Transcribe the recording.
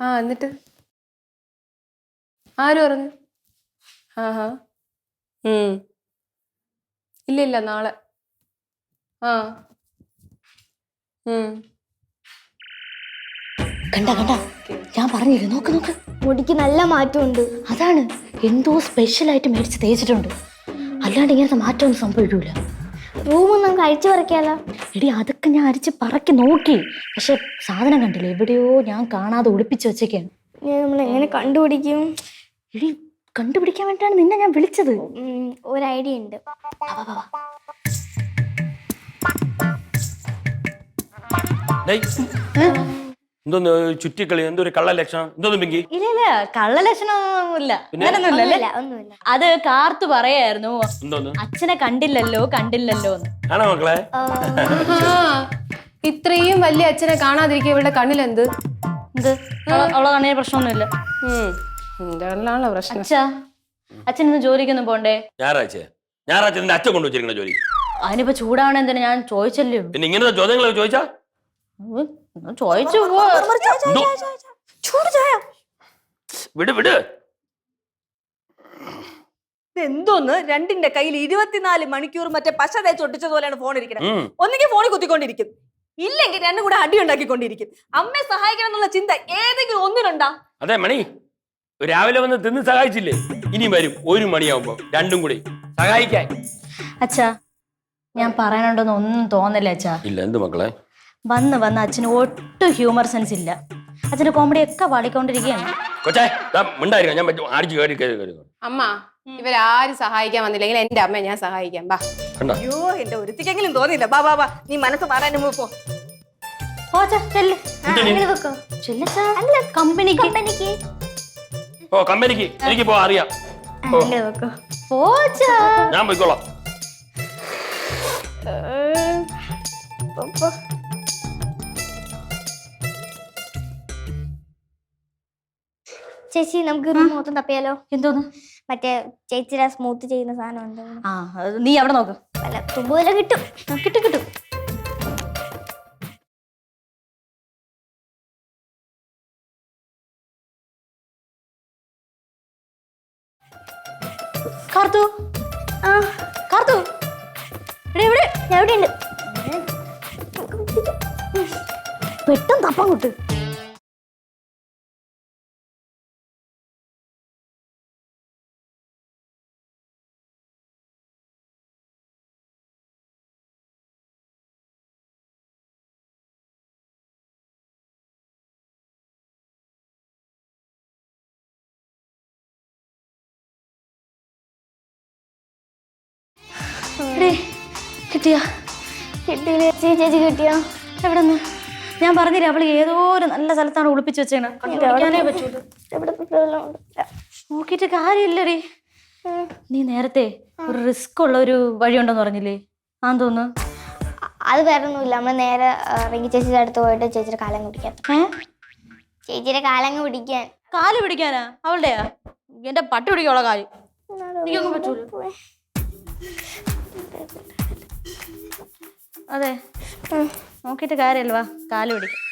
ആ എന്നിട്ട്? ആര് പറഞ്ഞു? ആഹാ ഹാ ഇല്ല ഇല്ല നാളെ. ആ. ഉം. കണ്ട കണ്ട. ഞാൻ പറഞ്ഞില്ലേ നോക്ക് നോക്ക്. മുടിക്ക് നല്ല മാറ്റമുണ്ട്. അതാണ്. എന്തോ സ്പെഷ്യലായിട്ട് മേടിച്ച് തേച്ചിട്ടുണ്ട്. അല്ലാണ്ട് ഇങ്ങനത്തെ മാറ്റമൊന്നും സംഭവിക്കൂല. റൂം കഴിച്ചു പറിക്കാലോ? എടി അതൊക്കെ ഞാൻ അരിച്ച് പറക്കി നോക്കി. പക്ഷെ സാധനം കണ്ടില്ല? എവിടെയോ ഞാൻ കാണാതെ ഒളിപ്പിച്ച് വെച്ചേക്കാണ്. നമ്മൾ എങ്ങനെ കണ്ടുപിടിക്കും? എടി കണ്ടുപിടിക്കാൻ വേണ്ടിയാണ് നിന്നെ ഞാൻ വിളിച്ചത്. ഉം, ഒരു ഐഡിയ ഉണ്ട്. ഡേയ്, എന്തോന്ന് ചുറ്റിക്കളി എന്തോ കള്ള ലക്ഷണം എന്തോന്ന് പിങ്കി? ഇല്ല ഇല്ല കള്ള ലക്ഷണമൊന്നുമില്ല. പിന്നെ? അങ്ങനൊന്നുമില്ല ഒന്നുമില്ല അത് കാർത്തു പറയായിരുന്നു. എന്തോന്ന്? അച്ഛനെ കണ്ടില്ലല്ലോ കണ്ടില്ലല്ലോ എന്ന്. ആണോ മക്കളെ? ഇത്രയും വലിയ അച്ഛനെ കാണാതിരിക്കുക ഇവളുടെ കണ്ണിലെന്ത്? എന്ത്? അവളെ- അവളെ കണ്ണിന് പ്രശ്നമൊന്നുമില്ല. ഉം. എന്റെ കണ്ണിലാണല്ലോ പ്രശ്നം. അച്ഛാ അച്ഛൻ ഇന്ന് ജോലിക്കൊന്നും പോണ്ടേ? ഞായറാഴ്ച ഞായറാഴ്ച നിന്റെ അച്ഛൻ കൊണ്ടു വെച്ചിരിക്കണ ജോലി. അതിനിപ്പോ ചൂടാവണ എന്തിനാ? ഞാൻ ചോദിച്ചല്ലോ. പിന്നെ ഇങ്ങനത്തെ ചോദ്യങ്ങൾ ചോദിച്ചാ? ഉം, ചോദിച്ചു പോ. എന്തോ വിട് വിട്. എന്തോന്ന് രണ്ടിന്റെ കയ്യിൽ ഇരുപത്തിനാല് മണിക്കൂർ മറ്റേ പശ തേച്ച് ഒട്ടിച്ചത് പോലെയാണ് ഫോൺ ഇരിക്കുന്നത് ഒന്നെങ്കിൽ ഫോണിൽ കുത്തിക്കൊണ്ടിരിക്കും. ഇല്ലെങ്കിൽ രണ്ടും കൂടെ അടി ഉണ്ടാക്കിക്കൊണ്ടിരിക്കും. അമ്മയെ സഹായിക്കണം എന്നുള്ള ചിന്ത ഏതെങ്കിലും ഒന്നിനുണ്ടാ? അതെ മണി. രാവിലെ വന്ന് തിന്ന് സഹായിച്ചില്ലേ? ഇനി വരും. ഒരു മണിയാവുമ്പോ രണ്ടും കൂടി. സഹായിക്കാൻ. അച്ഛാ ഞാൻ പറയാനുണ്ടെന്ന് ഒന്നും തോന്നില്ല അച്ഛാ. ഇല്ല എന്ത് മക്കളെ? വന്ന് വന്ന് അച്ഛന് ഒട്ടും ഹ്യൂമർ സെൻസ് ഇല്ല. അച്ഛന്റെ കോമഡി ഒക്കെ വാളിക്കൊണ്ടിരിക്കുകയാണ്. കൊച്ചേ ദാ മിണ്ടായിരിക്കാം ഞാൻ പറ്റും. അടിച്ച് കയറി കയറി കയറി അമ്മ ഇവരാരും സഹായിക്കാൻ വന്നില്ലെങ്കിൽ എന്റെ അമ്മയെ ഞാൻ സഹായിക്കാം. ബാ. കണ്ടോ? അയ്യോ എന്റെ ഒരുത്തിക്കെങ്കിലും തോന്നിയില്ല. ബാ ബാ ബാ. നീ മനസ്സ് മാറാൻ മുമ്പ് പോ. കമ്പനിക്ക്. കമ്പനിക്ക്. ഓ കമ്പനിക്ക്. എനിക്ക് പോ അറിയാം. ഓ. ഞാൻ പോയിക്കോളാം. ചേച്ചി നമുക്ക് മൊത്തം തപ്പിയാലോ? എന്തോന്ന്? മറ്റേ ചേച്ചിയുടെ സ്മൂത്ത് ചെയ്യുന്ന സാധനം ഉണ്ട് ആ അത് നീ അവിടെ നോക്ക്. അല്ല തുമ്പ് വല്ല കിട്ടും കിട്ടും കിട്ടും. കാർത്തു. ആ. കാർത്തു. എടി, എവിടെ? എവിടെ ഉണ്ട് പെട്ടെന്ന് തപ്പാൻ കൊട്ട് കിട്ടിയാ? കിട്ടിയില്ലേ ചേച്ചി കിട്ടിയോ? എവിടെ നിന്ന് ഞാൻ പറഞ്ഞില്ല അവൾ ഏതോ ഒരു നല്ല സ്ഥലത്താണ് ഒളിപ്പിച്ച് വെച്ചേണ? നോക്കിയിട്ട് കാര്യമില്ലടി. നീ നേരത്തെ ഒരു റിസ്ക് ഉള്ള ഒരു വഴിയുണ്ടെന്ന് പറഞ്ഞില്ലേ? ആ തോന്നുന്നു. അ- അത് വേറെ ഒന്നുമില്ല നമ്മൾ നേരെ റിങ്കി ചേച്ചിയുടെ അടുത്ത് പോയിട്ട് ചേച്ചിയുടെ കാലം പിടിക്കാൻ ചേച്ചിയുടെ കാലങ്ങ് പിടിക്കാൻ. കാൽ പിടിക്കാനാ? അവളുടെയാ? എന്റെ പട്ടി പിടിക്കാനുള്ള കാൽ എനിക്കൊന്നും പറ്റൂല. അതെ. നോക്കിയിട്ട് കാര്യമില്ല വാ. കാൽ പിടിക്കാം.